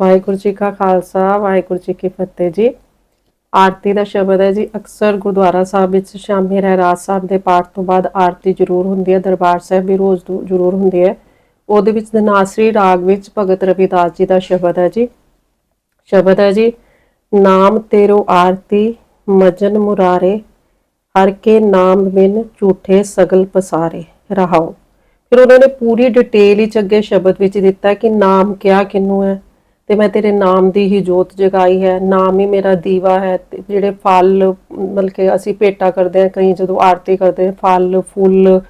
ਵਾਹਿਗੁਰੂ ਜੀ ਕਾ ਖਾਲਸਾ, ਵਾਹਿਗੁਰੂ ਜੀ ਕੀ ਫਤਿਹ ਜੀ। ਆਰਤੀ ਦਾ ਸ਼ਬਦ ਹੈ ਜੀ, ਅਕਸਰ ਗੁਰਦੁਆਰਾ ਸਾਹਿਬ ਵਿੱਚ ਸ਼ਾਮੀ ਰਹਿਰਾਸ ਸਾਹਿਬ ਦੇ ਪਾਠ ਤੋਂ ਬਾਅਦ ਆਰਤੀ ਜ਼ਰੂਰ ਹੁੰਦੀ ਹੈ, ਦਰਬਾਰ ਸਾਹਿਬ ਵੀ ਰੋਜ਼ ਦੂ- ਜ਼ਰੂਰ ਹੁੰਦੀ ਹੈ। ਉਹਦੇ ਵਿੱਚ ਦਨਾਸਰੀ ਰਾਗ ਵਿੱਚ ਭਗਤ ਰਵਿਦਾਸ ਜੀ ਦਾ ਸ਼ਬਦ ਹੈ ਜੀ। ਸ਼ਬਦ ਹੈ ਜੀ, ਨਾਮ ਤੇਰੋ ਆਰਤੀ, ਮਜਨ ਮੁਰਾਰੇ, ਹਰ ਕੇ ਨਾਮ ਬਿਨ ਝੂਠੇ ਸਗਲ ਪਸਾਰੇ, ਰਹਾਓ। ਫਿਰ ਉਹਨਾਂ ਨੇ ਪੂਰੀ ਡਿਟੇਲ ਵਿੱਚ ਅੱਗੇ ਸ਼ਬਦ ਵਿੱਚ ਦਿੱਤਾ ਕਿ ਨਾਮ ਕਿਆ ਕਿਨੂੰ ਹੈ। ਤੇ ਮੈਂ ਤੇਰੇ ਨਾਮ ਦੀ ਹੀ ਜੋਤ ਜਗਾਈ ਹੈ, ਨਾਮ ਹੀ ਮੇਰਾ ਦੀਵਾ ਹੈ ਜਿਹੜੇ ਫਲ, ਮਤਲਬ ਕਿ ਅਸੀਂ ਭੇਟਾ ਕਰਦੇ ਹਾਂ, ਕਈ ਜਦੋਂ ਆਰਤੀ ਕਰਦੇ ਹਾਂ, ਫਲ, ਫੁੱਲ,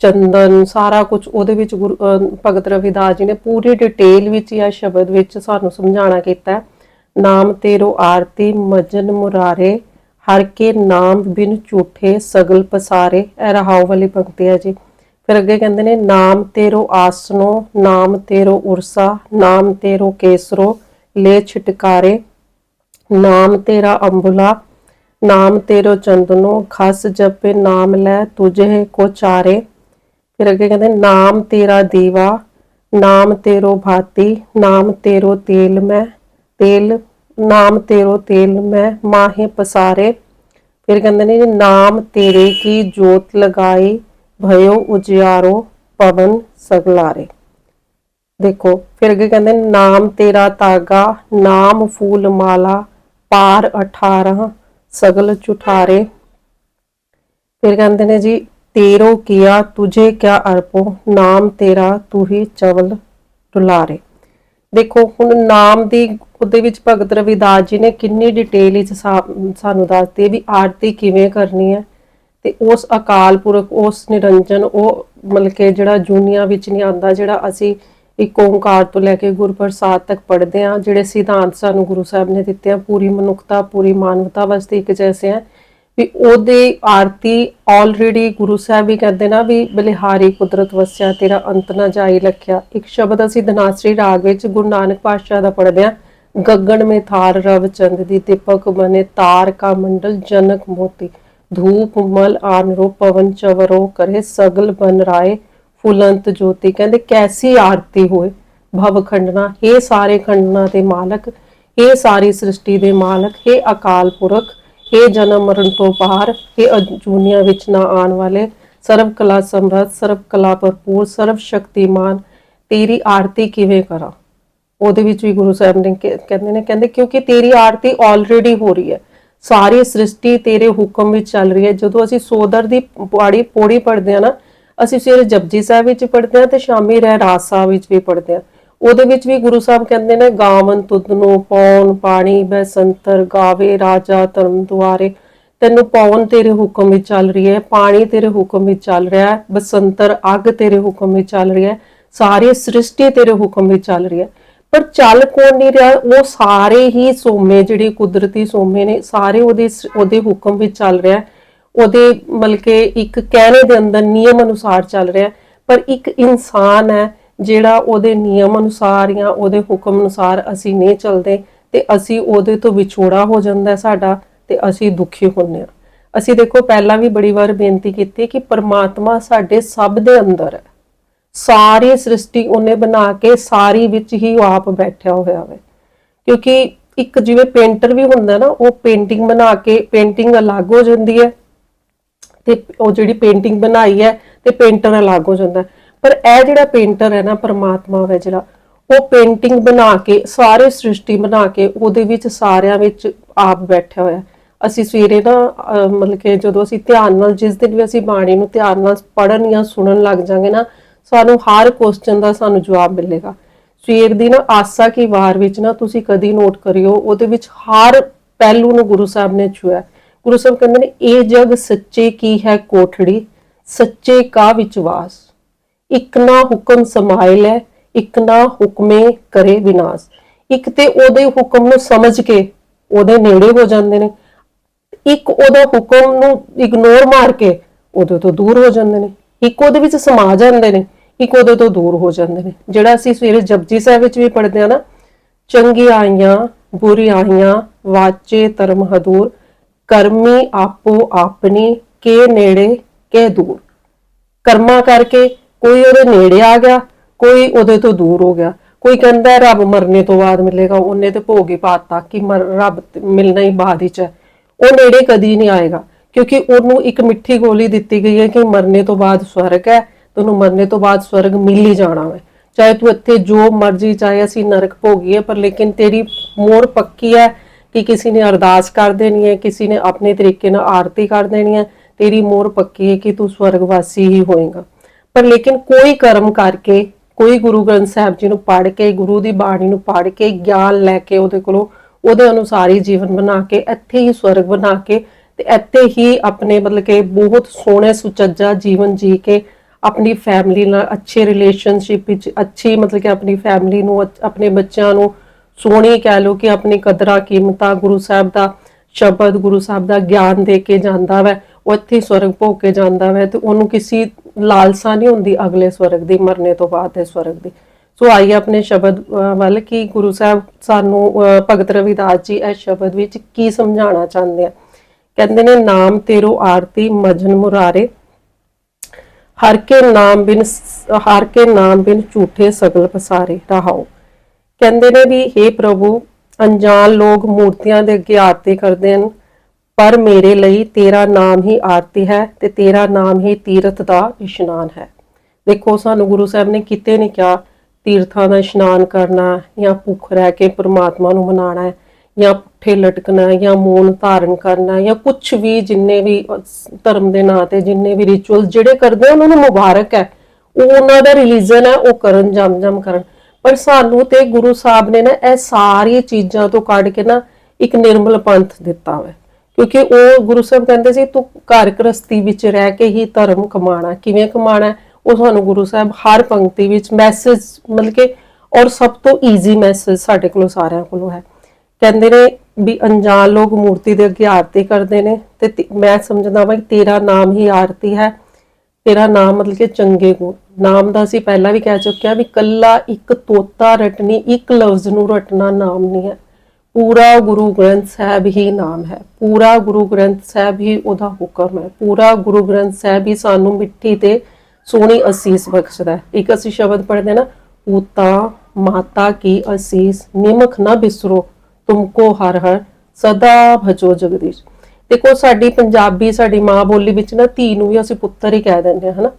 ਚੰਦਨ, ਸਾਰਾ ਕੁਝ ਉਹਦੇ ਵਿੱਚ ਗੁਰੂ ਭਗਤ ਰਵਿਦਾਸ ਜੀ ਨੇ ਪੂਰੀ ਡਿਟੇਲ ਵਿੱਚ ਇਹ ਸ਼ਬਦ ਵਿੱਚ ਸਾਨੂੰ ਸਮਝਾਣਾ ਕੀਤਾ ਨਾਮ ਤੇਰੋ ਆਰਤੀ, ਮਜਨ ਮੁਰਾਰੇ, ਹਰ ਕੇ ਨਾਮ ਬਿਨ ਝੂਠੇ, ਸਗਲ ਪਸਾਰੇ, ਇਹ ਰਹਾਉ ਵਾਲੀ ਪੰਕਤੀ ਹੈ ਜੀ। ਫਿਰ ਅੱਗੇ ਕਹਿੰਦੇ ਨੇ, ਨਾਮ ਤੇਰੋ ਆਸਨੋ, ਨਾਮ ਤੇਰੋ ਉਰਸਾ, ਨਾਮ ਤੇਰੋ ਕੇਸਰੋ, ਲੈ ਛਟਕਾਰੇ, ਨਾਮ ਤੇਰਾ ਅੰਬੁਲਾ, ਨਾਮ ਤੇਰੋ ਚੰਦਨੋ, ਖਸ ਜਪੇ ਨਾਮ ਲੈ ਤੁਝੇ ਕੋ ਚਾਰੇ। ਫਿਰ ਅੱਗੇ ਕਹਿੰਦੇ, ਨਾਮ ਤੇਰਾ ਦੀਵਾ, ਨਾਮ ਤੇਰੋ ਭਾਤੀ, ਨਾਮ ਤੇਰੋ ਤੇਲ ਮੈਂ, ਤੇਲ, ਨਾਮ ਤੇਰੋ ਤੇਲ ਮੈਂ ਮਾਹੇ ਪਸਾਰੇ। ਫਿਰ ਕਹਿੰਦੇ ਨੇ ਨਾਮ ਤੇਰੇ ਕੀ ਜੋਤ ਲਗਾਈ ਭਇਓ ਉਜਿਆਰੋ ਪਵਨ ਸਗਲਾਰੇ। ਦੇਖੋ ਫਿਰ ਅੱਗੇ ਕਹਿੰਦੇ ਨੇ, ਨਾਮ ਤੇਰਾ ਤਾਗਾ ਨਾਮ ਫੂਲ ਮਾਲਾ ਪਾਰ 18 ਸਗਲ ਚੁਠਾਰੇ। ਫਿਰ ਕਹਿੰਦੇ ਨੇ ਜੀ ਤੇਰੋ ਕੀਆ ਤੁਝੇ ਕਿਆ ਅਰਪੋ ਨਾਮ ਤੇਰਾ ਤੂੰ ਹੀ ਚਵਲ ਦੁਲਾਰੇ। ਦੇਖੋ ਹੁਣ ਨਾਮ ਦੀ ਉਹਦੇ ਵਿੱਚ ਭਗਤ ਰਵਿਦਾਸ ਜੀ ਨੇ ਕਿੰਨੀ ਡਿਟੇਲ ਵਿੱਚ ਸਾਨੂੰ ਦੱਸਤੀ ਵੀ ਆਰਤੀ ਕਿਵੇਂ ਕਰਨੀ ਹੈ। ਤੇ ਉਸ ਅਕਾਲ ਪੁਰਖ, ਉਸ ਨਿਰੰਜਨ, ਉਹ ਮਤਲਬ ਕਿ ਜਿਹੜਾ ਜੂਨੀਆਂ ਵਿੱਚ ਨਹੀਂ ਆਉਂਦਾ, ਜਿਹੜਾ ਅਸੀਂ ਇੱਕ ਓੰਕਾਰ ਤੋਂ ਲੈ ਕੇ ਗੁਰਪ੍ਰਸਾਦ ਤੱਕ ਪੜ੍ਹਦੇ ਆ ਜਿਹੜੇ ਸਿਧਾਂਤ ਸਾਨੂੰ ਗੁਰੂ ਸਾਹਿਬ ਨੇ ਦਿੱਤੇ ਆ, ਪੂਰੀ ਮਨੁੱਖਤਾ, ਪੂਰੀ ਮਾਨਵਤਾ ਵਾਸਤੇ ਇੱਕ ਜੈਸੇ ਆ, ਵੀ ਉਹਦੇ ਆਰਤੀ ਆਲਰੇਡੀ ਗੁਰੂ ਸਾਹਿਬ ਵੀ ਕਹਿੰਦੇ ਨਾ ਵੀ ਬਲਿਹਾਰੀ ਕੁਦਰਤ ਵਸਿਆ, ਤੇਰਾ ਅੰਤ ਨਾ ਜਾਈ ਲਖਿਆ। ਇੱਕ ਸ਼ਬਦ ਅਸੀਂ ਧਨਾਸਰੀ ਰਾਗ ਵਿੱਚ ਗੁਰੂ ਨਾਨਕ ਪਾਤਸ਼ਾਹ ਦਾ ਪੜ੍ਹਦੇ ਆ ਗਗਨ ਮੇ ਥਾਰ ਰਵ ਚੰਦ ਦੀ ਦੀਪਕ ਬਨੇ ਤਾਰ ਕਾ ਮੰਡਲ ਜਨਕ ਮੋਤੀ। ਧੂਪ, ਮਲ ਆਨਰੋ ਪਵਨ, ਚਵਰੋ, ਕਰੇ ਸਗਲ, ਬਨ ਰਾਏ, ਫੁਲੰਤ, ਜੋਤੀ। ਕਹਿੰਦੇ, ਕੈਸੀ ਆਰਤੀ ਹੋਏ? ਭਵ ਖੰਡਨਾ ਇਹ ਸਾਰੇ ਖੰਡਨਾ ਦੇ ਮਾਲਕ ਇਹ ਸਾਰੀ ਸ੍ਰਿਸ਼ਟੀ ਦੇ ਮਾਲਕ ਇਹ ਅਕਾਲ ਪੁਰਖ ਇਹ ਜਨਮ ਮਰਨ ਤੋਂ ਪਾਰ ਇਹ ਅਜੂਨੀਆਂ ਵਿੱਚ ਨਾ ਆਉਣ ਵਾਲੇ, ਸਰਵ ਕਲਾ ਸਮਰੱਥ, ਸਰਵ ਕਲਾ ਭਰਪੂਰ, ਸਰਵ ਸ਼ਕਤੀਮਾਨ, ਤੇਰੀ ਆਰਤੀ ਕਿਵੇਂ ਕਰਾਂ? ਉਹਦੇ ਵਿੱਚ ਵੀ ਗੁਰੂ ਸਾਹਿਬ ਨੇ ਕਿ- ਕਹਿੰਦੇ ਨੇ, ਕਹਿੰਦੇ, ਕਿਉਂਕਿ ਤੇਰੀ ਆਰਤੀ ਆਲਰੇਡੀ ਹੋ ਰਹੀ ਹੈ। ਸਾਰੀ ਸ੍ਰਿਸ਼ਟੀ ਤੇਰੇ ਹੁਕਮ ਵਿੱਚ ਚੱਲ ਰਹੀ ਹੈ। ਜਦੋਂ ਅਸੀਂ ਸੋਦਰ ਦੀ ਪਾੜੀ ਪੌੜੀ ਪੜ੍ਹਦੇ ਆ ਨਾ, ਅਸੀਂ ਸਵੇਰੇ ਜਪਜੀ ਸਾਹਿਬ ਵਿੱਚ ਪੜ੍ਹਦੇ ਆ ਤੇ ਸ਼ਾਮੀ ਰਹਿ ਰਾਸ ਸਾਹਿਬ ਵਿੱਚ ਵੀ ਪੜ੍ਹਦੇ ਆ ਉਹਦੇ ਵਿੱਚ ਵੀ ਗੁਰੂ ਸਾਹਿਬ ਕਹਿੰਦੇ ਨੇ, ਗਾਵਨ ਤੁਧ ਨੂੰ ਪੌਣ ਪਾਣੀ ਬੈਸੰਤਰ, ਗਾਵੇ ਰਾਜਾ ਧਰਮ ਦੁਆਰੇ। ਤੈਨੂੰ ਪੌਣ ਤੇਰੇ ਹੁਕਮ ਵਿੱਚ ਚੱਲ ਰਹੀ ਹੈ, ਪਾਣੀ ਤੇਰੇ ਹੁਕਮ ਵਿੱਚ ਚੱਲ ਰਿਹਾ ਹੈ, ਬਸੰਤਰ ਅੱਗ ਤੇਰੇ ਹੁਕਮ ਵਿੱਚ ਚੱਲ ਰਹੀ ਹੈ, ਸਾਰੀ ਸ੍ਰਿਸ਼ਟੀ ਤੇਰੇ ਹੁਕਮ ਵਿੱਚ ਚੱਲ ਰਹੀ ਹੈ। ਪਰ ਚੱਲ ਕੌਣ ਨਹੀਂ ਰਿਹਾ, ਉਹ ਸਾਰੇ ਹੀ ਸੋਮੇ, ਜਿਹੜੇ ਕੁਦਰਤੀ ਸੋਮੇ ਨੇ, ਸਾਰੇ ਉਹਦੇ ਉਹਦੇ ਹੁਕਮ ਵਿੱਚ ਚੱਲ ਰਿਹਾ ਉਹਦੇ ਮਤਲਬ ਕਿ ਇੱਕ ਕਹਿਣੇ ਦੇ ਅੰਦਰ ਨਿਯਮ ਅਨੁਸਾਰ ਚੱਲ ਰਿਹਾ ਪਰ ਇੱਕ ਇਨਸਾਨ ਹੈ ਜਿਹੜਾ ਉਹਦੇ ਨਿਯਮ ਅਨੁਸਾਰ ਜਾਂ ਉਹਦੇ ਹੁਕਮ ਅਨੁਸਾਰ ਅਸੀਂ ਨਹੀਂ ਚੱਲਦੇ ਤੇ ਅਸੀਂ ਉਹਦੇ ਤੋਂ ਵਿਛੋੜਾ ਹੋ ਜਾਂਦਾ ਸਾਡਾ ਤੇ ਅਸੀਂ ਦੁਖੀ ਹੁੰਦੇ ਹਾਂ। ਅਸੀਂ ਦੇਖੋ, ਪਹਿਲਾਂ ਵੀ ਬੜੀ ਵਾਰ ਬੇਨਤੀ ਕੀਤੀ ਕਿ ਪਰਮਾਤਮਾ ਸਾਡੇ ਸਭ ਦੇ ਅੰਦਰ ਹੈ। ਸਾਰੀ ਸ੍ਰਿਸ਼ਟੀ ਉਹਨੇ ਬਣਾ ਕੇ ਸਾਰੀ ਵਿੱਚ ਹੀ ਆਪ ਬੈਠਿਆ ਹੋਇਆ ਹੈ ਕਿਉਂਕਿ ਇੱਕ ਜਿਵੇਂ ਪੇਂਟਰ ਵੀ ਹੁੰਦਾ ਨਾ, ਉਹ ਪੇਂਟਿੰਗ ਬਣਾ ਕੇ, ਪੇਂਟਿੰਗ ਅਲੱਗ ਹੋ ਜਾਂਦੀ ਹੈ ਤੇ ਉਹ ਜਿਹੜੀ ਪੇਂਟਿੰਗ ਬਣਾਈ ਹੈ ਤੇ ਪੇਂਟਰ ਅਲੱਗ ਹੋ ਜਾਂਦਾ। ਪਰ ਇਹ ਜਿਹੜਾ ਪੇਂਟਰ ਹੈ ਨਾ, ਪਰਮਾਤਮਾ ਹੈ ਜਿਹੜਾ, ਉਹ ਪੇਂਟਿੰਗ ਬਣਾ ਕੇ, ਸਾਰੇ ਸ੍ਰਿਸ਼ਟੀ ਬਣਾ ਕੇ, ਉਹਦੇ ਵਿੱਚ ਸਾਰਿਆਂ ਵਿੱਚ ਆਪ ਬੈਠਿਆ ਹੋਇਆ। ਅਸੀਂ ਸਵੇਰੇ ਨਾ ਮਤਲਬ ਕਿ ਜਦੋਂ ਅਸੀਂ ਧਿਆਨ ਨਾਲ, ਜਿਸ ਦਿਨ ਵੀ ਅਸੀਂ ਬਾਣੀ ਨੂੰ ਧਿਆਨ ਨਾਲ ਪੜਨ ਜਾਂ ਸੁਣਨ ਲੱਗ ਜਾਾਂਗੇ ਨਾ ਸਾਨੂੰ ਹਰ ਕੁਐਸਚਨ ਦਾ ਸਾਨੂੰ ਜਵਾਬ ਮਿਲੇਗਾ। ਸਵੇਰ ਦੀ ਨਾ ਆਸਾ ਕੀ ਵਾਰ ਵਿੱਚ ਨਾ ਤੁਸੀਂ ਕਦੀ ਨੋਟ ਕਰਿਓ, ਉਹਦੇ ਵਿੱਚ ਹਰ ਪਹਿਲੂ ਨੂੰ ਗੁਰੂ ਸਾਹਿਬ ਨੇ ਛੂਇਆ ਗੁਰੂ ਸਾਹਿਬ ਕਹਿੰਦੇ ਨੇ, ਇਹ ਜਗ ਸੱਚੇ ਕੀ ਹੈ ਕੋਠੜੀ? ਸੱਚੇ ਕਾ ਵਿਚਵਾਸ? ਇਕ ਨਾ ਹੁਕਮ ਸਮਾਇਲ ਹੈ ਇੱਕ ਨਾ ਹੁਕਮੇ ਕਰੇ ਵਿਨਾਸ਼। ਇੱਕ ਤੇ ਉਹਦੇ ਹੁਕਮ ਨੂੰ ਸਮਝ ਕੇ ਉਹਦੇ ਨੇੜੇ ਹੋ ਜਾਂਦੇ ਨੇ। ਇੱਕ ਉਹਦਾ ਹੁਕਮ ਨੂੰ ਇਗਨੋਰ ਮਾਰ ਕੇ ਉਹਦੇ ਤੋਂ ਦੂਰ ਹੋ ਜਾਂਦੇ ਨੇ। ਇੱਕ ਉਹਦੇ ਵਿੱਚ ਸਮਾ ਜਾਂਦੇ ਨੇ। ਇੱਕ ਉਹਦੇ ਤੋਂ ਦੂਰ ਹੋ ਜਾਂਦੇ ਨੇ। ਜਿਹੜਾ ਅਸੀਂ ਸਵੇਰੇ ਜਪਜੀ ਸਾਹਿਬ ਵਿੱਚ ਵੀ ਪੜ੍ਹਦੇ ਆ ਨਾ, ਚੰਗੀਆਂ ਆਈਆਂ ਬੁਰੀ ਆਈਆਂ, ਵਾਚੇ ਧਰਮ ਹਦੂਰ, ਕਰਮੀ ਆਪੋ ਆਪਣੀ, ਕੇ ਨੇੜੇ, ਕੇ ਦੂਰ। ਕਰਮਾਂ ਕਰਕੇ ਕੋਈ ਉਹਦੇ ਨੇੜੇ ਆ ਗਿਆ, ਕੋਈ ਉਹਦੇ ਤੋਂ ਦੂਰ ਹੋ ਗਿਆ। ਕੋਈ ਕਹਿੰਦਾ ਰੱਬ ਮਰਨੇ ਤੋਂ ਬਾਅਦ ਮਿਲੇਗਾ, ਉਹਨੇ ਤੇ ਭੋਗ ਹੀ ਪਾਤਾ ਕਿ ਮਰ, ਰੱਬ ਮਿਲਣਾ ਹੀ ਬਾਅਦ ਵਿੱਚ ਹੈ। ਉਹ ਨੇੜੇ ਕਦੀ ਨਹੀਂ ਆਏਗਾ, ਕਿਉਂਕਿ ਉਹਨੂੰ ਇੱਕ ਮਿੱਠੀ ਗੋਲੀ ਦਿੱਤੀ ਗਈ ਹੈ ਕਿ ਮਰਨੇ ਤੋਂ ਬਾਅਦ ਸਵਰਗ ਹੈ। ਤੈਨੂੰ ਮਰਨੇ ਤੋਂ ਬਾਅਦ ਸਵਰਗ ਮਿਲ ਹੀ ਜਾਣਾ ਹੈ ਚਾਹੇ ਤੂੰ ਇੱਥੇ ਜੋ ਮਰਜ਼ੀ, ਚਾਹੇ ਅਸੀਂ ਨਰਕ ਭੋਗੀਏ ਪਰ ਲੇਕਿਨ ਤੇਰੀ ਮੋਰ ਪੱਕੀ ਹੈ ਕਿ ਕਿਸੇ ਨੇ ਅਰਦਾਸ ਕਰ ਦੇਣੀ ਹੈ ਕਿਸੇ ਨੇ ਆਪਣੇ ਤਰੀਕੇ ਨਾਲ ਆਰਤੀ ਕਰ ਦੇਣੀ ਹੈ ਤੇਰੀ ਮੋਰ ਪੱਕੀ ਹੈ ਕਿ ਤੂੰ ਸਵਰਗਵਾਸੀ ਹੀ ਹੋਏਗਾ। ਪਰ ਲੇਕਿਨ ਕੋਈ ਕਰਮ ਕਰਕੇ, ਕੋਈ ਗੁਰੂ ਗ੍ਰੰਥ ਸਾਹਿਬ ਜੀ ਨੂੰ ਪੜ੍ਹ ਕੇ, ਗੁਰੂ ਦੀ ਬਾਣੀ ਨੂੰ ਪੜ੍ਹ ਕੇ, ਗਿਆਨ ਲੈ ਕੇ ਉਹਦੇ ਕੋਲੋਂ, ਉਹਦੇ ਅਨੁਸਾਰ ਹੀ ਜੀਵਨ ਬਣਾ ਕੇ, ਇੱਥੇ ਹੀ ਸਵਰਗ ਬਣਾ ਕੇ ਤੇ ਇੱਥੇ ਹੀ ਆਪਣੇ ਮਤਲਬ ਕਿ ਬਹੁਤ ਸੋਹਣੇ, ਸੁਚੱਜਾ ਜੀਵਨ ਜੀ ਕੇ ਆਪਣੀ ਫੈਮਿਲੀ ਨਾਲ ਅੱਛੇ ਰਿਲੇਸ਼ਨਸ਼ਿਪ ਵਿੱਚ, ਅੱਛੀ ਮਤਲਬ ਕਿ ਆਪਣੀ ਫੈਮਿਲੀ ਨੂੰ ਅੱਛ- ਆਪਣੇ ਬੱਚਿਆਂ ਨੂੰ ਸੋਹਣੀ ਕਹਿ ਲਓ ਕਿ ਆਪਣੀ ਕਦਰਾਂ ਕੀਮਤਾਂ, ਗੁਰੂ ਸਾਹਿਬ ਦਾ ਸ਼ਬਦ, ਗੁਰੂ ਸਾਹਿਬ ਦਾ ਗਿਆਨ ਦੇ ਕੇ ਜਾਂਦਾ ਵੈ, ਉਹ ਇੱਥੇ ਸਵਰਗ ਭੋਗ ਕੇ ਜਾਂਦਾ ਵੈ ਤੇ ਉਹਨੂੰ ਕਿਸੇ ਲਾਲਸਾ ਨਹੀਂ ਹੁੰਦੀ ਅਗਲੇ ਸਵਰਗ ਦੀ, ਮਰਨੇ ਤੋਂ ਬਾਅਦ ਦੇ ਸਵਰਗ ਦੀ। ਸੋ ਆਈਏ ਆਪਣੇ ਸ਼ਬਦ ਵੱਲ ਕਿ ਗੁਰੂ ਸਾਹਿਬ ਸਾਨੂੰ ਭਗਤ ਰਵਿਦਾਸ ਜੀ ਇਸ ਸ਼ਬਦ ਵਿੱਚ ਕੀ ਸਮਝਾਉਣਾ ਚਾਹੁੰਦੇ ਆ? ਕਹਿੰਦੇ ਨੇ, ਨਾਮ ਤੇਰੋ ਆਰਤੀ, ਮਜਨ ਮੁਰਾਰੇ ਹਰ ਕੇ ਨਾਮ ਬਿਨ ਹਰ ਕੇ ਨਾਮ ਬਿਨ ਝੂਠੇ ਸਗਲ ਪਸਾਰੇ, ਰਹਾਓ। ਕਹਿੰਦੇ ਨੇ ਵੀ हे ਪ੍ਰਭੂ, ਅਣਜਾਣ ਲੋਕ ਮੂਰਤੀਆਂ ਦੇ ਅੱਗੇ ਆਰਤੀ ਕਰਦੇ ਹਨ, ਪਰ ਮੇਰੇ ਲਈ ਤੇਰਾ ਨਾਮ ਹੀ ਆਰਤੀ ਹੈ ਤੇ ਤੇਰਾ ਨਾਮ ਹੀ ਤੀਰਥ ਦਾ ਇਸ਼ਨਾਨ ਹੈ। ਦੇਖੋ, ਸਾਨੂੰ ਗੁਰੂ ਸਾਹਿਬ ਨੇ ਕਿਤੇ ਨਹੀਂ ਕਿਹਾ, ਤੀਰਥਾਂ ਦਾ ਇਸ਼ਨਾਨ ਕਰਨਾ ਜਾਂ ਭੁੱਖ ਰਹਿ ਕੇ ਪ੍ਰਮਾਤਮਾ ਨੂੰ ਮਨਾਣਾ ਹੈ ਜਾਂ ਪੁੱਠੇ ਲਟਕਣਾ ਜਾਂ ਮੌਨ ਧਾਰਨ ਕਰਨਾ ਜਾਂ ਕੁਝ ਵੀ ਜਿੰਨੇ ਵੀ ਧਰਮ ਦੇ ਨਾਂ ਤੇ ਜਿੰਨੇ ਵੀ ਰਿਚੁਅਲ ਜਿਹੜੇ ਕਰਦੇ ਉਹਨਾਂ ਨੂੰ ਮੁਬਾਰਕ ਹੈ। ਉਹ ਉਹਨਾਂ ਦਾ ਰਿਲੀਜਨ ਹੈ, ਉਹ ਕਰਨ, ਜਮ ਜਮ ਕਰਨ। ਪਰ ਸਾਨੂੰ ਤੇ ਗੁਰੂ ਸਾਹਿਬ ਨੇ ਨਾ ਇਹ ਸਾਰੀ ਚੀਜ਼ਾਂ ਤੋਂ ਕੱਢ ਕੇ ਨਾ ਇੱਕ ਨਿਰਮਲ ਪੰਥ ਦਿੱਤਾ ਹੋਇਆ ਕਿਉਂਕਿ ਉਹ ਗੁਰੂ ਸਾਹਿਬ ਕਹਿੰਦੇ ਸੀ, ਤੂੰ ਘਰ ਗ੍ਰਸਤੀ ਵਿੱਚ ਰਹਿ ਕੇ ਹੀ ਧਰਮ ਕਮਾਣਾ ਕਿਵੇਂ ਕਮਾਣਾ ਉਹ ਸਾਨੂੰ ਗੁਰੂ ਸਾਹਿਬ ਹਰ ਪੰਕਤੀ ਵਿੱਚ ਮੈਸੇਜ ਮਤਲਬ ਕਿ, ਔਰ ਸਭ ਤੋਂ ਈਜ਼ੀ ਮੈਸੇਜ ਸਾਡੇ ਕੋਲ ਸਾਰਿਆਂ ਕੋਲੋਂ ਹੈ। ਕਹਿੰਦੇ ਨੇ ਵੀ ਅਣਜਾਣ ਲੋਕ ਮੂਰਤੀ ਦੇ ਅੱਗੇ ਆਰਤੀ ਕਰਦੇ ਨੇ ਤੇ ਮੈਂ ਸਮਝਦਾ ਵਾਂ ਕਿ ਤੇਰਾ ਨਾਮ ਹੀ ਆਰਤੀ ਹੈ। ਤੇਰਾ ਨਾਮ ਮਤਲਬ ਕਿ ਚੰਗੇ ਗੁਣ। ਨਾਮ ਦਾ ਅਸੀਂ ਪਹਿਲਾਂ ਵੀ ਕਹਿ ਚੁੱਕਿਆ ਵੀ ਕੱਲਾ ਇੱਕ ਤੋਤਾ ਰਟਣੀ, ਇੱਕ ਲਫ਼ਜ਼ ਨੂੰ ਰਟਣਾ ਨਾਮ ਨਹੀਂ ਹੈ। ਪੂਰਾ ਗੁਰੂ ਗ੍ਰੰਥ ਸਾਹਿਬ ਹੀ ਨਾਮ ਹੈ। ਪੂਰਾ ਗੁਰੂ ਗ੍ਰੰਥ ਸਾਹਿਬ ਹੀ ਉਹਦਾ ਹੁਕਮ ਹੈ। ਪੂਰਾ ਗੁਰੂ ਗ੍ਰੰਥ ਸਾਹਿਬ ਹੀ ਸਾਨੂੰ ਮਿੱਠੀ ਤੇ ਸੋਹਣੀ ਅਸੀਸ ਬਖਸ਼ਦਾ ਹੈ। ਇੱਕ ਅਸੀਂ ਸ਼ਬਦ ਪੜ੍ਹਦੇ ਨਾ, ਪੂਤਾ ਮਾਤਾ ਕੀ ਅਸੀਸ, ਨਿਮਖ ਨਾ ਬਿਸਰੋ। ਤੁਮਕੋ ਹਰ ਹਰ ਸਦਾ ਭਜੋ ਜਗਦੀਸ਼ ਦੇਖੋ ਸਾਡੀ ਪੰਜਾਬੀ ਸਾਡੀ ਮਾਂ ਬੋਲੀ ਵਿੱਚ ਨਾ ਧੀ ਨੂੰ ਵੀ ਅਸੀਂ ਪੁੱਤਰ ਹੀ ਕਹਿ ਦਿੰਦੇ ਹਾਂ ਹਨਾ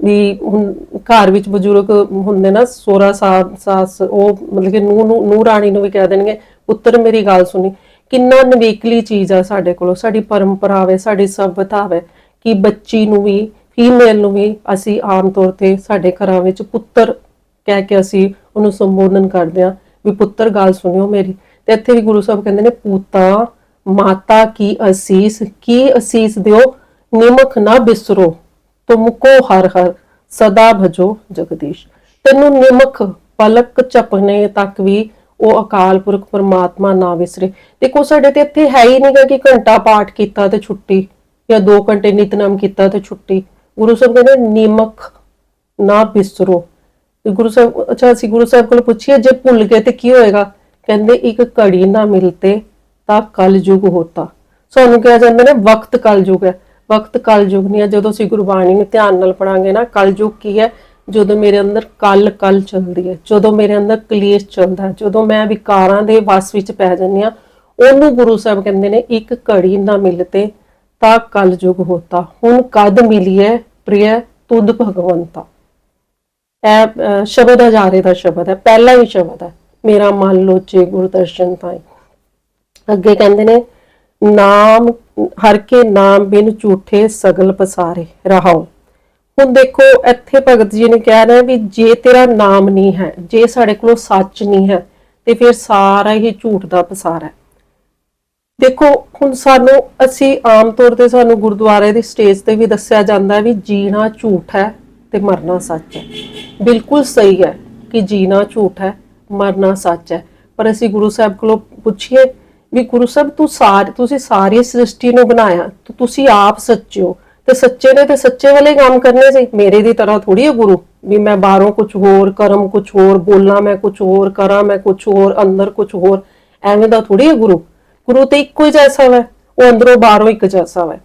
ਵੀ ਹੁਣ ਘਰ ਵਿੱਚ ਬਜ਼ੁਰਗ ਹੁੰਦੇ ਨਾ ਸੋਹਰਾ ਸਾਹਿਬ ਸਾਸ ਉਹ ਮਤਲਬ ਕਿ ਨੂੰ ਨੂੰ ਨੂੰਹ ਰਾਣੀ ਨੂੰ ਵੀ ਕਹਿ ਦੇਣਗੇ ਪੁੱਤਰ ਮੇਰੀ ਗੱਲ ਸੁਣੀ ਕਿੰਨਾ ਨਵੇਕਲੀ ਚੀਜ਼ ਆ ਸਾਡੇ ਕੋਲ ਸਾਡੀ ਪਰੰਪਰਾ ਵੇ ਸਾਡੀ ਸਭਿਅਤਾ ਵੇ ਕਿ ਬੱਚੀ ਨੂੰ ਵੀ ਫੀਮੇਲ ਨੂੰ ਵੀ ਅਸੀਂ ਆਮ ਤੌਰ ਤੇ ਸਾਡੇ ਘਰਾਂ ਵਿੱਚ ਪੁੱਤਰ ਕਹਿ ਕੇ ਅਸੀਂ ਉਹਨੂੰ ਸੰਬੋਧਨ ਕਰਦੇ ਆ ਵੀ ਪੁੱਤਰ ਗੱਲ ਸੁਣਿਓ ਮੇਰੀ ਤੇ ਇੱਥੇ ਵੀ ਗੁਰੂ ਸਾਹਿਬ ਕਹਿੰਦੇ ਨੇ, ਪੂਤਾ, ਮਾਤਾ ਕੀ ਅਸੀਸ ਕੀ ਅਸੀਸ ਦਿਓ? ਨਿਮਕ ਨਾ ਬਿਸਰੋ ਤੁਮਕੋ ਹਰ ਹਰ, ਸਦਾ ਭਜੋ ਜਗਦੀਸ਼। ਤੈਨੂੰ ਨਿਮਖ ਪਲਕ ਝਪਨੇ ਤੱਕ ਵੀ ਉਹ ਅਕਾਲ ਪੁਰਖ ਪਰਮਾਤਮਾ ਨਾ ਵਿਸਰੇ। ਦੇਖੋ, ਸਾਡੇ ਤੇ ਇੱਥੇ ਹੈ ਹੀ ਨਹੀਂਗਾ ਕਿ ਘੰਟਾ ਪਾਠ ਕੀਤਾ ਤੇ ਛੁੱਟੀ, ਜਾਂ 2 ਘੰਟੇ ਨਿਤਨਮ ਕੀਤਾ ਤੇ ਛੁੱਟੀ। ਗੁਰੂ ਸਾਹਿਬ ਕਹਿੰਦੇ ਨਿਮਖ ਨਾ ਬਿਸਰੋ। ਗੁਰੂ ਸਾਹਿਬ, ਅੱਛਾ, ਅਸੀਂ ਗੁਰੂ ਸਾਹਿਬ ਕੋਲ ਪੁੱਛੀਏ, ਜੇ ਭੁੱਲ ਗਏ ਤੇ ਕੀ ਹੋਏਗਾ? ਕਹਿੰਦੇ ਇੱਕ ਘੜੀ ਨਾ ਮਿਲਤੇ ਤਾਂ ਕਲ ਯੁਗ ਹੋਤਾ। ਸਾਨੂੰ ਕਿਹਾ ਜਾਂਦਾ ਨੇ, ਵਕਤ ਕਲਯੁਗ ਹੈ। ਵਕਤ ਕਲਯੁਗ ਨਹੀਂ ਹੈ। ਜਦੋਂ ਅਸੀਂ ਗੁਰਬਾਣੀ ਨੂੰ ਧਿਆਨ ਨਾਲ ਪੜਾਂਗੇ ਨਾ, ਕਲਯੁਗ ਕੀ ਹੈ? ਜਦੋਂ ਮੇਰੇ ਅੰਦਰ ਕਲ ਕਲ ਚੱਲਦੀ ਹੈ, ਜਦੋਂ ਮੇਰੇ ਅੰਦਰ ਕਲੇਸ਼ ਚੱਲਦਾ ਜਦੋਂ ਮੈਂ ਵਿਕਾਰਾਂ ਦੇ ਵਸ ਵਿੱਚ ਪੈ ਜਾਂਦੀ ਹਾਂ, ਉਹਨੂੰ ਗੁਰੂ ਸਾਹਿਬ ਕਹਿੰਦੇ ਨੇ, ਇੱਕ ਘੜੀ ਨਾ ਮਿਲਤੇ ਤਾਂ ਕਲ ਯੁਗ ਹੋਤਾ। ਹੁਣ ਕਦ ਮਿਲੀ ਹੈ ਪ੍ਰਿਯ ਤੁਧ ਭਗਵੰਤਾ? ਇਹ ਸ਼ਬਦ ਹਜ਼ਾਰੇ ਦਾ ਸ਼ਬਦ ਹੈ, ਪਹਿਲਾ ਹੀ ਸ਼ਬਦ ਹੈ। ਮੇਰਾ ਮਨ ਲੋਚੇ ਗੁਰਦਰਸ਼ਨ ਤਾਈ। ਅੱਗੇ ਕਹਿੰਦੇ ਨੇ, ਨਾਮ, ਹਰ ਕੇ ਨਾਮ ਬਿਨ ਝੂਠੇ ਸਗਲ ਪਸਾਰੇ ਰਹਾਓ ਹੁਣ ਦੇਖੋ, ਇੱਥੇ ਭਗਤ ਜੀ ਨੇ ਕਹਿ ਰਿਹਾ ਵੀ ਜੇ ਤੇਰਾ ਨਾਮ ਨਹੀਂ ਹੈ, ਜੇ ਸਾਡੇ ਕੋਲ ਸੱਚ ਨਹੀਂ ਹੈ, ਤੇ ਫਿਰ ਸਾਰਾ ਹੀ ਝੂਠ ਦਾ ਪਸਾਰ ਹੈ। ਦੇਖੋ, ਹੁਣ ਸਾਨੂੰ, ਅਸੀਂ ਆਮ ਤੌਰ ਤੇ ਸਾਨੂੰ ਗੁਰਦੁਆਰੇ ਦੀ ਸਟੇਜ ਤੇ ਵੀ ਦੱਸਿਆ ਜਾਂਦਾ ਹੈ ਵੀ ਜੀਣਾ ਝੂਠ ਹੈ ਤੇ ਮਰਨਾ ਸੱਚ ਹੈ। ਬਿਲਕੁਲ ਸਹੀ ਹੈ ਕਿ ਜੀਣਾ ਝੂਠ ਹੈ। ਮਰਨਾ ਸੱਚ ਹੈ। ਪਰ ਅਸੀਂ ਗੁਰੂ ਸਾਹਿਬ ਕੋਲੋਂ ਪੁੱਛੀਏ ਵੀ ਗੁਰੂ ਸਾਹਿਬ, ਤੂੰ ਸਾਰ, ਤੁਸੀਂ ਸਾਰੀ ਸ੍ਰਿਸ਼ਟੀ ਨੂੰ ਬਣਾਇਆ, ਤੇ ਤੁਸੀਂ ਆਪ ਸੱਚੇ ਹੋ। ਤੇ ਸੱਚੇ ਨੇ ਤੇ ਸੱਚੇ ਵਾਲੇ ਕੰਮ ਕਰਨੇ ਸੀ। ਮੇਰੇ ਦੀ ਤਰ੍ਹਾਂ ਥੋੜੀ ਹੈ ਗੁਰੂ, ਵੀ ਮੈਂ ਬਾਹਰੋਂ ਕੁਝ ਹੋਰ ਕਰਮ ਕੁਝ ਹੋਰ ਬੋਲਾਂ, ਮੈਂ ਕੁਝ ਹੋਰ ਕਰਾਂ, ਮੈਂ ਕੁਝ ਹੋਰ ਅੰਦਰ ਕੁਝ ਹੋਰ। ਐਵੇਂ ਦਾ ਥੋੜੀ ਹੈ ਗੁਰੂ। ਗੁਰੂ ਤੇ ਇੱਕੋ ਹੀ ਜੈਸਾ ਹੈ ਉਹ ਅੰਦਰੋਂ ਬਾਹਰੋਂ ਇੱਕ ਜੈਸਾ ਹੈ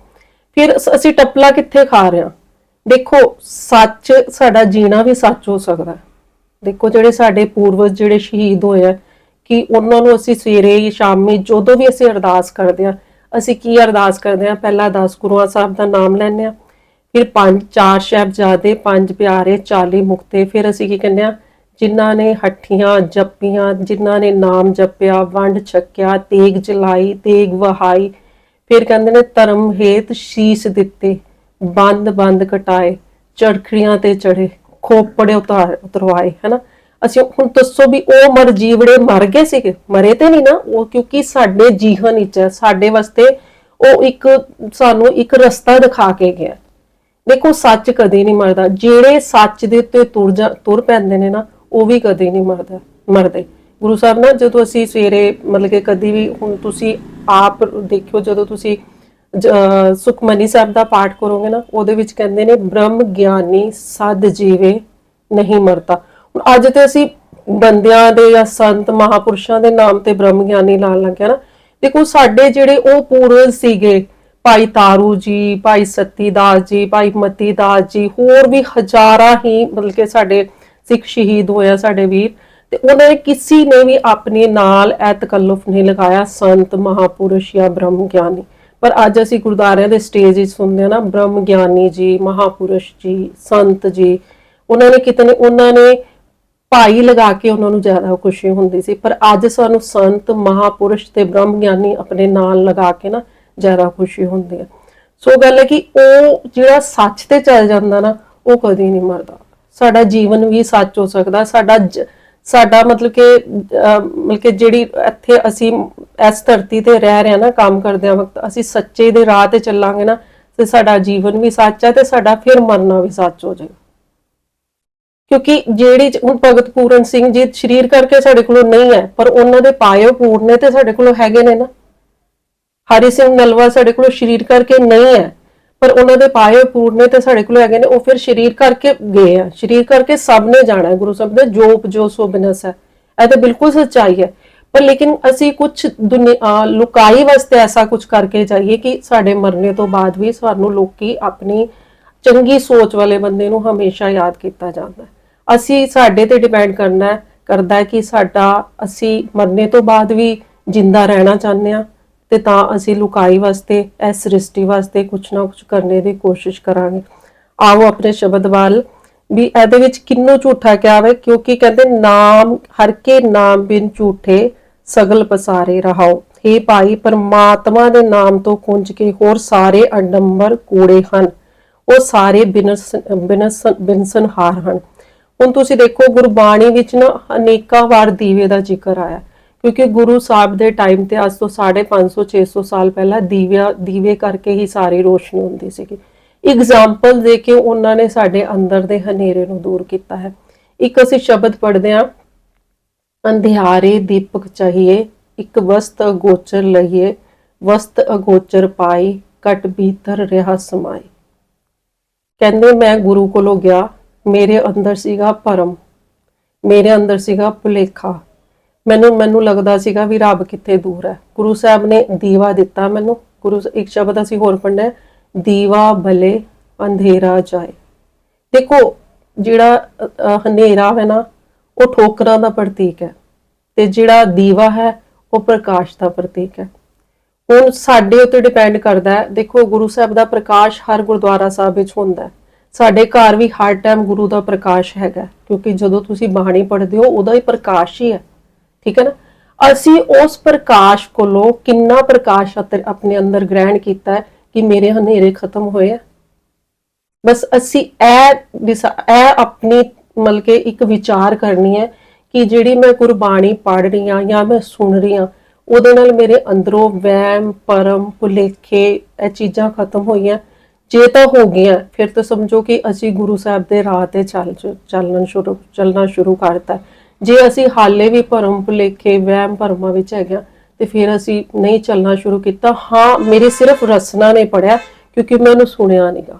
ਫਿਰ ਅਸੀਂ ਟੱਪਲਾ ਕਿੱਥੇ ਖਾ ਰਹੇ ਹਾਂ? ਦੇਖੋ, ਸੱਚ ਸਾਡਾ ਜੀਣਾ ਵੀ ਸੱਚ ਹੋ ਸਕਦਾ ਹੈ। ਦੇਖੋ ਜਿਹੜੇ ਸਾਡੇ ਪੂਰਵਜ ਜਿਹੜੇ ਸ਼ਹੀਦ ਹੋਏ ਆ, ਕਿ ਉਹਨਾਂ ਨੂੰ ਅਸੀਂ ਸਵੇਰੇ ਜਾਂ ਸ਼ਾਮੀ ਜਦੋਂ ਵੀ ਅਸੀਂ ਅਰਦਾਸ ਕਰਦੇ ਆ ਅਸੀਂ ਕੀ ਅਰਦਾਸ ਕਰਦੇ ਆ ਪਹਿਲਾ 10 ਗੁਰੂਆਂ ਸਾਹਿਬ ਦਾ ਨਾਮ ਲੈਂਦੇ ਆ ਫਿਰ ਪੰਜ, ਚਾਰ ਸਾਹਿਬਜ਼ਾਦੇ, ਪੰਜ ਪਿਆਰੇ 40 ਮੁਕਤੇ, ਫਿਰ ਅਸੀਂ ਕੀ ਕਹਿੰਦੇ ਆ ਜਿਨ੍ਹਾਂ ਨੇ ਹੱਠੀਆਂ ਜੱਪੀਆਂ, ਜਿਨ੍ਹਾਂ ਨੇ ਨਾਮ ਜਪਿਆ, ਵੰਡ ਛਕਿਆ, ਤੇਗ ਜਲਾਈ, ਤੇਗ ਵਹਾਈ, ਫਿਰ ਕਹਿੰਦੇ ਨੇ ਧਰਮ ਹੇਤ ਸ਼ੀਸ਼ ਦਿੱਤੇ ਬੰਦ ਬੰਦ ਕਟਾਏ, ਚੜਖੜੀਆਂ ਤੇ ਚੜੇ ਖੋਪੜੇ ਉਤਾਰ ਉਤਰਵਾਏ, ਹੈਨਾ? ਅਸੀਂ ਹੁਣ ਦੱਸੋ ਵੀ ਉਹ ਮਰ ਜੀਵੜੇ ਮਰ ਗਏ ਸੀਗੇ? ਮਰੇ ਤੇ ਨਹੀਂ ਨਾ? ਉਹ ਕਿਉਂਕਿ ਸਾਡੇ ਜੀਵਨ ਵਿੱਚ ਸਾਡੇ ਵਾਸਤੇ ਉਹ ਇੱਕ ਸਾਨੂੰ ਇੱਕ ਰਸਤਾ ਦਿਖਾ ਕੇ ਗਿਆ ਦੇਖੋ, ਸੱਚ ਕਦੇ ਨਹੀਂ ਮਰਦਾ। ਜਿਹੜੇ ਸੱਚ ਦੇ ਉੱਤੇ ਤੁਰ ਜਾ ਤੁਰ ਪੈਂਦੇ ਨੇ ਨਾ, ਉਹ ਵੀ ਕਦੇ ਨਹੀਂ ਮਰਦਾ ਮਰਦੇ। ਗੁਰੂ ਸਾਹਿਬ ਨਾ, ਜਦੋਂ ਅਸੀਂ ਸਵੇਰੇ ਮਤਲਬ ਕਿ ਕਦੀ ਵੀ ਹੁਣ ਤੁਸੀਂ ਆਪ ਦੇਖਿਓ, ਜਦੋਂ ਤੁਸੀਂ ਸੁਖਮਨੀ ਸਾਹਿਬ ਦਾ ਪਾਠ ਕਰੋਗੇ ਨਾ, ਉਹਦੇ ਵਿੱਚ ਕਹਿੰਦੇ ਨੇ, ਬ੍ਰਹਮ ਗਿਆਨੀ ਸਦ ਜੀਵੇ ਨਹੀਂ ਮਰਦਾ ਹੁਣ ਅੱਜ ਤੇ ਅਸੀਂ ਬੰਦਿਆਂ ਦੇ ਜਾਂ ਸੰਤ ਮਹਾਪੁਰਸ਼ਾਂ ਦੇ ਨਾਮ ਤੇ ਬ੍ਰਹਮ ਗਿਆਨੀ ਲਾਣ ਲੱਗਿਆ ਨਾ, ਦੇਖੋ ਸਾਡੇ ਜਿਹੜੇ ਉਹ ਪੂਰਵਜ ਸੀਗੇ, ਭਾਈ ਤਾਰੂ ਜੀ, ਭਾਈ ਸਤੀਦਾਸ ਜੀ, ਭਾਈ ਮਤੀ ਦਾਸ ਜੀ, ਹੋਰ ਵੀ ਹਜ਼ਾਰਾਂ ਹੀ ਮਤਲਬ ਕਿ ਸਾਡੇ ਸਿੱਖ ਸ਼ਹੀਦ ਹੋਇਆ ਸਾਡੇ ਵੀਰ, ਤੇ ਉਹਨਾਂ ਨੇ ਕਿਸੇ ਨੇ ਵੀ ਆਪਣੇ ਨਾਲ ਇਹ ਤਕੱਲੁਫ ਨਹੀਂ ਲਗਾਇਆ, ਸੰਤ, ਮਹਾਪੁਰਸ਼ ਜਾਂ ਬ੍ਰਹਮ ਗਿਆਨੀ। ਪਰ ਅੱਜ ਅਸੀਂ ਗੁਰਦਾਰਿਆਂ ਦੇ ਸਟੇਜ ਵਿੱਚ ਸੁਣਦੇ ਹਾਂ ਨਾ, ਬ੍ਰਹਮ ਗਿਆਨੀ ਜੀ, ਮਹਾਪੁਰਸ਼ ਜੀ, ਸੰਤ ਜੀ, ਉਹਨਾਂ ਨੇ ਕਿਤੇ ਨੇ ਉਹਨਾਂ ਨੇ ਭਾਈ ਲਗਾ ਕੇ ਉਹਨਾਂ ਨੂੰ ਜ਼ਿਆਦਾ ਖੁਸ਼ੀ ਹੁੰਦੀ ਸੀ, ਪਰ ਅੱਜ ਸਾਨੂੰ ਸੰਤ, ਮਹਾਪੁਰਸ਼ ਤੇ ਬ੍ਰਹਮ ਗਿਆਨੀ ਆਪਣੇ ਨਾਲ ਲਗਾ ਕੇ ਨਾ ਜ਼ਿਆਦਾ ਖੁਸ਼ੀ ਹੁੰਦੀ ਹੈ। ਸੋ ਗੱਲ ਹੈ ਕਿ ਉਹ ਜਿਹੜਾ ਸੱਚ ਤੇ ਚੱਲ ਜਾਂਦਾ ਨਾ, ਉਹ ਕਦੀ ਨਹੀਂ ਮਰਦਾ। ਸਾਡਾ ਜੀਵਨ ਵੀ ਸੱਚ ਹੋ ਸਕਦਾ, ਸਾਡਾ ਸਾਡਾ ਮਤਲਬ ਕਿ ਅਹ, ਮਤਲਬ ਕਿ ਜਿਹੜੀ ਇੱਥੇ ਅਸੀਂ ਇਸ ਧਰਤੀ ਤੇ ਰਹਿ ਰਹੇ ਹਾਂ ਨਾ ਕੰਮ ਕਰਦੇ ਆ ਵਕਤ ਅਸੀਂ ਸੱਚੇ ਦੇ ਰਾਹ ਤੇ ਚੱਲਾਂਗੇ ਨਾ ਤੇ ਸਾਡਾ ਜੀਵਨ ਵੀ ਸੱਚ ਹੈ ਤੇ ਸਾਡਾ ਫਿਰ ਮਰਨਾ ਵੀ ਸੱਚ ਹੋ ਜਾਏਗਾ। ਕਿਉਂਕਿ ਜਿਹੜੀ ਹੁਣ ਭਗਤ ਪੂਰਨ ਸਿੰਘ ਜੀ ਸਰੀਰ ਕਰਕੇ ਸਾਡੇ ਕੋਲ ਨਹੀਂ ਹੈ ਪਰ ਉਹਨਾਂ ਦੇ ਪਾਏ ਪੂਰਨ ਨੇ ਤੇ ਸਾਡੇ ਕੋਲ ਹੈਗੇ ਨੇ ਨਾ। ਹਰੀ ਸਿੰਘ ਨਲਵਾ ਸਾਡੇ ਕੋਲ ਸਰੀਰ ਕਰਕੇ ਨਹੀਂ ਹੈ। ਪਰ ਉਹਨਾਂ ਦੇ ਪਾਏ ਪੂਰਨ ਨੇ ਤੇ ਸਾਡੇ ਕੋਲ ਹੈਗੇ ਨੇ, ਉਹ ਫਿਰ ਸਰੀਰ ਕਰਕੇ ਗਏ ਆ। ਸਰੀਰ ਕਰਕੇ ਸਭ ਨੇ ਜਾਣਾ ਗੁਰੂ ਸਾਹਿਬ ਦੇ ਜੋ ਉਪਜੋ ਸੋ ਬਿਨਸ ਹੈ। ਇਹ ਤਾਂ ਬਿਲਕੁਲ ਸੱਚਾਈ ਹੈ। ਪਰ ਲੇਕਿਨ ਅਸੀਂ ਕੁਝ ਦੁਨੀਆ ਲੁਕਾਈ ਵਾਸਤੇ ਐਸਾ ਕੁਝ ਕਰਕੇ ਜਾਈਏ ਕਿ ਸਾਡੇ ਮਰਨੇ ਤੋਂ ਬਾਅਦ ਵੀ ਸਾਨੂੰ ਲੋਕੀ ਆਪਣੀ ਚੰਗੀ ਸੋਚ ਵਾਲੇ ਬੰਦੇ ਨੂੰ ਹਮੇਸ਼ਾ ਯਾਦ ਕੀਤਾ ਜਾਂਦਾ ਹੈ। ਅਸੀਂ ਸਾਡੇ ਤੇ ਡਿਪੈਂਡ ਕਰਨਾ ਕਰਦਾ ਹੈ ਕਿ ਸਾਡਾ ਅਸੀਂ ਮਰਨੇ ਤੋਂ ਬਾਅਦ ਵੀ ਜਿੰਦਾ ਰਹਿਣਾ ਚਾਹੁੰਦੇ ਹਾਂ। ਤੇ ਤਾਂ ਅਸੀਂ ਲੁਕਾਈ ਵਾਸਤੇ, ਇਸ ਸ੍ਰਿਸ਼ਟੀ ਵਾਸਤੇ ਕੁਝ ਨਾ ਕੁਝ ਕਰਨੇ ਦੀ ਕੋਸ਼ਿਸ਼ ਕਰਾਂਗੇ। ਆਓ ਆਪਣੇ ਸ਼ਬਦ ਵੱਲ ਵੀ ਇਹਦੇ ਵਿੱਚ ਕਿੰਨੂ ਝੂਠਾ ਕਿਹਾ ਵੇ, ਕਿਉਂਕਿ ਕਹਿੰਦੇ ਨਾਮ, ਹਰ ਕੇ ਨਾਮ ਬਿਨ ਝੂਠੇ ਸਗਲ ਪਸਾਰੇ ਰਹਾਓ। हे ਭਾਈ, ਪਰਮਾਤਮਾ ਦੇ ਨਾਮ ਤੋਂ ਕੁੰਜ ਕੇ ਹੋਰ ਸਾਰੇ ਅਡੰਬਰ ਕੂੜੇ ਹਨ। ਉਹ ਸਾਰੇ ਬਿਨਸ ਬਿਨਸ ਬਿਨਸਨ ਹਾਰ ਹਨ। ਹੁਣ ਤੁਸੀਂ ਦੇਖੋ, ਗੁਰਬਾਣੀ ਵਿੱਚ ਨਾ ਅਨੇਕਾਂ ਵਾਰ ਦੀਵੇ ਦਾ ਜ਼ਿਕਰ ਆਇਆ। ਕਿਉਂਕਿ ਗੁਰੂ ਸਾਹਿਬ ਦੇ ਟਾਈਮ ਤੇ ਅੱਜ ਤੋਂ 550 600 ਸਾਲ ਪਹਿਲਾਂ ਦੀਵਿਆ, ਦੀਵੇ ਕਰਕੇ ਹੀ ਸਾਰੀ ਰੋਸ਼ਨੀ ਹੁੰਦੀ ਸੀਗੀ। ਐਗਜ਼ਾਮਪਲ ਦੇ ਕੇ ਉਹਨਾਂ ਨੇ ਸਾਡੇ ਅੰਦਰ ਦੇ ਹਨੇਰੇ ਨੂੰ ਦੂਰ ਕੀਤਾ ਹੈ। ਇੱਕ ਅਸੀਂ ਸ਼ਬਦ ਪੜ੍ਹਦੇ ਹਾਂ, ਅੰਧਿਆਰੇ ਦੀਪਕ ਚਾਹੀਏ, ਇੱਕ ਵਸਤ ਅਗੋਚਰ ਲਈਏ, ਵਸਤ ਅਗੋਚਰ ਪਾਈ ਕਟ ਭੀਤਰ ਰਹਾ ਸਮਾਈ। ਕਹਿੰਦੇ ਮੈਂ ਗੁਰੂ ਕੋਲੋਂ ਗਿਆ, ਮੇਰੇ ਅੰਦਰ ਸੀਗਾ ਭਰਮ, ਮੇਰੇ ਅੰਦਰ ਸੀਗਾ ਭੁਲੇਖਾ। ਮੈਨੂੰ ਮੈਨੂੰ ਲੱਗਦਾ ਸੀਗਾ ਵੀ ਰੱਬ ਕਿੱਥੇ ਦੂਰ ਹੈ। ਗੁਰੂ ਸਾਹਿਬ ਨੇ ਦੀਵਾ ਦਿੱਤਾ ਮੈਨੂੰ। ਗੁਰੂ ਇੱਕ ਸ਼ਬਦ ਅਸੀਂ ਹੋਰ ਪੜ੍ਹਨਾ ਦੀਵਾ ਭਲੇ ਅੰਧੇਰਾ ਜਾਏ। ਦੇਖੋ, ਜਿਹੜਾ ਹਨੇਰਾ ਹੈ ਨਾ, ਉਹ ਠੋਕਰਾਂ ਦਾ ਪ੍ਰਤੀਕ ਹੈ। ਤੇ ਜਿਹੜਾ ਦੀਵਾ ਹੈ, ਉਹ ਪ੍ਰਕਾਸ਼ ਦਾ ਪ੍ਰਤੀਕ ਹੈ। ਹੁਣ ਸਾਡੇ ਉੱਤੇ ਡਿਪੈਂਡ ਕਰਦਾ ਹੈ। ਦੇਖੋ, ਗੁਰੂ ਸਾਹਿਬ ਦਾ ਪ੍ਰਕਾਸ਼ ਹਰ ਗੁਰਦੁਆਰਾ ਸਾਹਿਬ ਵਿੱਚ ਹੁੰਦਾ ਹੈ। ਸਾਡੇ ਘਰ ਵੀ ਹਰ ਟਾਈਮ ਗੁਰੂ ਦਾ ਪ੍ਰਕਾਸ਼ ਹੈਗਾ ਕਿਉਂਕਿ ਜਦੋਂ ਤੁਸੀਂ ਬਾਣੀ ਪੜ੍ਹਦੇ ਹੋ, ਉਹਦਾ ਹੀ ਪ੍ਰਕਾਸ਼ ਹੀ ਹੈ। ਠੀਕ ਹੈ ਨਾ? ਅਸੀਂ ਉਸ ਪ੍ਰਕਾਸ਼ ਕੋਲੋਂ ਕਿੰਨਾ ਪ੍ਰਕਾਸ਼ ਆਪਣੇ ਅੰਦਰ ਗ੍ਰਹਿਣ ਕੀਤਾ ਹੈ ਕਿ ਮੇਰੇ ਹਨੇਰੇ ਖਤਮ ਹੋਏ ਆ? ਬਸ ਅਸੀਂ ਇਹ ਇਹ ਆਪਣੀ ਮਤਲਬ ਕਿ ਇੱਕ ਵਿਚਾਰ ਕਰਨੀ ਹੈ ਕਿ ਜਿਹੜੀ ਮੈਂ ਗੁਰਬਾਣੀ ਪੜ੍ਹ ਰਹੀ ਹਾਂ ਜਾਂ ਮੈਂ ਸੁਣ ਰਹੀ ਹਾਂ, ਉਹਦੇ ਨਾਲ ਮੇਰੇ ਅੰਦਰੋਂ ਵਹਿਮ ਪਰਮ ਭੁਲੇਖੇ ਇਹ ਚੀਜ਼ਾਂ ਖਤਮ ਹੋਈਆਂ। ਜੇ ਤਾਂ ਹੋ ਗਈਆਂ, ਫਿਰ ਤਾਂ ਸਮਝੋ ਕਿ ਅਸੀਂ ਗੁਰੂ ਸਾਹਿਬ ਦੇ ਰਾਹ ਤੇ ਚੱਲ, ਚੱਲਣ ਸ਼ੁਰੂ, ਚੱਲਣਾ ਸ਼ੁਰੂ ਕਰਤਾ। ਜੇ ਅਸੀਂ ਹਾਲੇ ਵੀ ਭਰਮ ਭੁਲੇਖੇ ਵਹਿਮ ਭਰਮਾਂ ਵਿੱਚ ਹੈਗੇ ਹਾਂ, ਤੇ ਫਿਰ ਅਸੀਂ ਨਹੀਂ ਚੱਲਣਾ ਸ਼ੁਰੂ ਕੀਤਾ। ਹਾਂ ਮੇਰੇ ਸਿਰਫ ਰਸਨਾ ਨੇ ਪੜਿਆ ਕਿਉਂਕਿ ਮੈਂ ਉਹਨੂੰ ਸੁਣਿਆ ਨਹੀਂਗਾ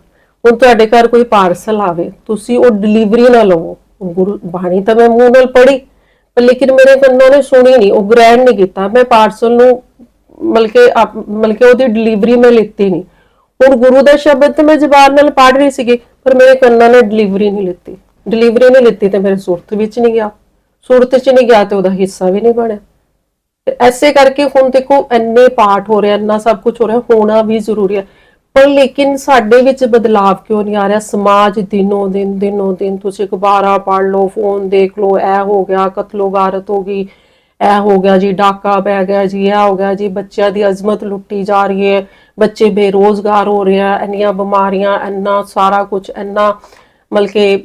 ਹੁਣ ਤੁਹਾਡੇ ਘਰ ਕੋਈ ਪਾਰਸਲ ਆਵੇ ਤੁਸੀਂ ਉਹ ਡਿਲੀਵਰੀ ਨਾ ਲਵੋ। ਗੁਰੂ ਬਾਣੀ ਤਾਂ ਮੈਂ ਮੂੰਹ ਨਾਲ ਪੜ੍ਹੀ ਪਰ ਲੇਕਿਨ ਮੇਰੇ ਕੰਨਾਂ ਨੇ ਸੁਣੀ ਨਹੀਂ ਉਹ ਗ੍ਰਹਿਣ ਨਹੀਂ ਕੀਤਾ। ਮੈਂ ਪਾਰਸਲ ਨੂੰ ਮਤਲਬ ਕਿ ਆਪ- ਮਤਲਬ ਕਿ ਉਹਦੀ ਡਿਲੀਵਰੀ ਮੈਂ ਲਿੱਤੀ ਨਹੀਂ ਹੁਣ ਗੁਰੂ ਦਾ ਸ਼ਬਦ ਤੇ ਮੈਂ ਜ਼ਬਾਨ ਨਾਲ ਪੜ੍ਹ ਰਹੀ ਸੀਗੀ ਪਰ ਮੇਰੇ ਕੰਨਾਂ ਨੇ ਡਿਲੀਵਰੀ ਨਹੀਂ ਲਿੱਤੀ। ਡਿਲੀਵਰੀ ਨਹੀਂ ਲਿੱਤੀ ਤੇ ਮੇਰੇ ਸੁਰਤ ਵਿੱਚ ਨਹੀਂ ਗਿਆ। ਸੁਰਤ 'ਚ ਨਹੀਂ ਗਿਆ ਤੇ ਉਹਦਾ ਹਿੱਸਾ ਵੀ ਨਹੀਂ ਬਣਿਆ। ਤੇ ਐਸੇ ਕਰਕੇ ਹੁਣ ਦੇਖੋ ਇੰਨੇ ਪਾਠ ਹੋ ਰਿਹਾ ਇੰਨਾ ਸਭ ਕੁਝ ਹੋ ਰਿਹਾ, ਹੋਣਾ ਵੀ ਜ਼ਰੂਰੀ ਹੈ ਪਰ ਲੇਕਿਨ ਸਾਡੇ ਵਿੱਚ ਬਦਲਾਵ ਕਿਉਂ ਨਹੀਂ ਆ ਰਿਹਾ? ਸਮਾਜ ਦਿਨੋਂ ਦਿਨ ਦਿਨੋਂ ਦਿਨ ਤੁਸੀਂ ਅਖਬਾਰਾਂ ਪੜ੍ਹ ਲਓ ਫੋਨ ਦੇਖ ਲਓ, ਇਹ ਹੋ ਗਿਆ ਕਤਲੋਗਾਰਤ ਹੋ ਗਈ, ਇਹ ਹੋ ਗਿਆ ਜੀ, ਡਾਕਾ ਪੈ ਗਿਆ ਜੀ, ਇਹ ਹੋ ਗਿਆ ਜੀ, ਬੱਚਿਆਂ ਦੀ ਅਜ਼ਮਤ ਲੁੱਟੀ ਜਾ ਰਹੀ ਹੈ, ਬੱਚੇ ਬੇਰੋਜ਼ਗਾਰ ਹੋ ਰਹੇ ਆ, ਇੰਨੀਆਂ ਬਿਮਾਰੀਆਂ, ਇੰਨਾ ਸਾਰਾ ਕੁਝ ਇੰਨਾ ਮਤਲਬ ਕਿ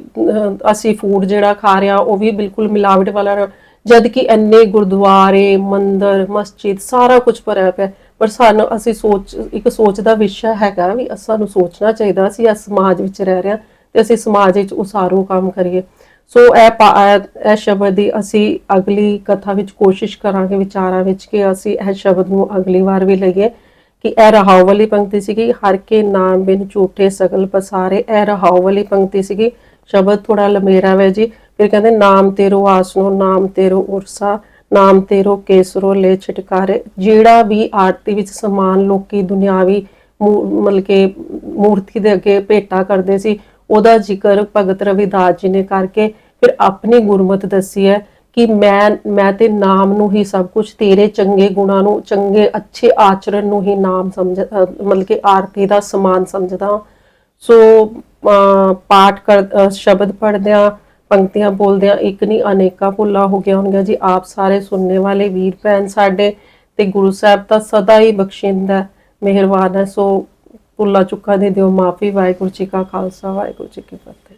ਅਸੀਂ ਫੂਡ ਜਿਹੜਾ ਖਾ ਰਿਹਾ ਉਹ ਵੀ ਬਿਲਕੁਲ ਮਿਲਾਵਟ ਵਾਲਾ ਜਦ ਕਿ ਇੰਨੇ ਗੁਰਦੁਆਰੇ, ਮੰਦਰ, ਮਸਜਿਦ ਸਾਰਾ ਕੁਝ ਭਰਿਆ ਪਿਆ। ਪਰ ਸਾਨੂੰ, ਅਸੀਂ ਸੋਚ, ਇੱਕ ਸੋਚ ਦਾ ਵਿਸ਼ਾ ਹੈਗਾ ਵੀ ਸਾਨੂੰ ਸੋਚਣਾ ਚਾਹੀਦਾ, ਅਸੀਂ ਇਸ ਸਮਾਜ ਵਿੱਚ ਰਹਿ ਰਹੇ ਹਾਂ ਤੇ ਅਸੀਂ ਸਮਾਜ ਵਿੱਚ ਉਸਾਰੂ ਕੰਮ ਕਰੀਏ। ਸੋ ਇਹ ਪਾ- ਇਹ ਇਹ ਸ਼ਬਦ ਦੀ ਅਸੀਂ ਅਗਲੀ ਕਥਾ ਵਿੱਚ ਕੋਸ਼ਿਸ਼ ਕਰਾਂਗੇ, ਵਿਚਾਰਾਂ ਵਿੱਚ ਕਿ ਅਸੀਂ ਇਹ ਸ਼ਬਦ ਨੂੰ ਅਗਲੀ ਵਾਰ ਵੀ ਲਈਏ। ਕਿ ਇਹ ਰਹਾਉ ਵਾਲੀ ਪੰਕਤੀ ਸੀਗੀ, ਹਰ ਕੇ ਨਾਮ ਬਿਨ ਝੂਠੇ ਸਗਲ ਪਸਾਰੇ, ਇਹ ਰਹਾਉ ਵਾਲੀ ਪੰਕਤੀ ਸੀਗੀ। ਸ਼ਬਦ ਥੋੜਾ ਲਮੇਰਾ ਹੈ ਜੀ। ਫਿਰ ਕਹਿੰਦੇ, ਨਾਮ ਤੇਰੋ ਆਸਨੋ, ਨਾਮ ਤੇਰੋ ਉਰਸਾ, ਨਾਮ ਤੇਰੋ ਕੇਸਰੋ ਲੈ ਛਟਕਾਰੇ। ਜਿਹੜਾ ਵੀ ਆਰਤੀ ਵਿੱਚ ਸਮਾਨ ਲੋਕੀ ਦੁਨਿਆਵੀ ਮੂ- ਮਤਲਬ ਕਿ ਮੂਰਤੀ ਦੇ ਅੱਗੇ ਭੇਟਾ ਕਰਦੇ ਸੀ, ਉਹਦਾ ਜ਼ਿਕਰ ਭਗਤ ਰਵਿਦਾਸ ਜੀ ਨੇ ਕਰਕੇ ਫਿਰ ਆਪਣੀ ਗੁਰਮਤ ਦੱਸੀ ਹੈ। ਕਿ ਮੈਂ ਮੈਂ ਤੇ ਨਾਮ ਨੂੰ ਹੀ ਸਭ ਕੁਝ ਤੇਰੇ ਚੰਗੇ ਗੁਣਾਂ ਨੂੰ, ਚੰਗੇ ਅੱਛੇ ਆਚਰਣ ਨੂੰ ਹੀ ਨਾਮ ਸਮਝ ਮਤਲਬ ਕਿ ਆਰਤੀ ਦਾ ਸਮਾਨ ਸਮਝਦਾ ਹਾਂ। ਸੋ ਪਾਠ ਕਰ ਸ਼ਬਦ ਪੜ੍ਹਦਿਆਂ, ਪੰਕਤੀਆਂ ਬੋਲਦਿਆਂ ਇੱਕ ਨਹੀਂ ਅਨੇਕਾਂ ਭੁੱਲਾਂ ਹੋ ਗਿਆ ਹੋਣਗੀਆਂ। ਜੀ, ਆਪ ਸਾਰੇ ਸੁਣਨੇ ਵਾਲੇ ਵੀਰ ਭੈਣ ਸਾਡੇ ਤੇ ਗੁਰੂ ਸਾਹਿਬ ਤਾਂ ਸਦਾ ਹੀ ਬਖਸ਼ਿੰਦਾ ਮਿਹਰਬਾਨ ਹੈ। ਸੋ, ਭੁੱਲਾਂ ਚੁੱਕਾਂ ਦੇ ਦਿਓ ਮਾਫੀ। ਵਾਹਿਗੁਰੂ ਜੀ ਕਾ ਖਾਲਸਾ, ਵਾਹਿਗੁਰੂ ਜੀ ਕੀ ਫਤਿਹ।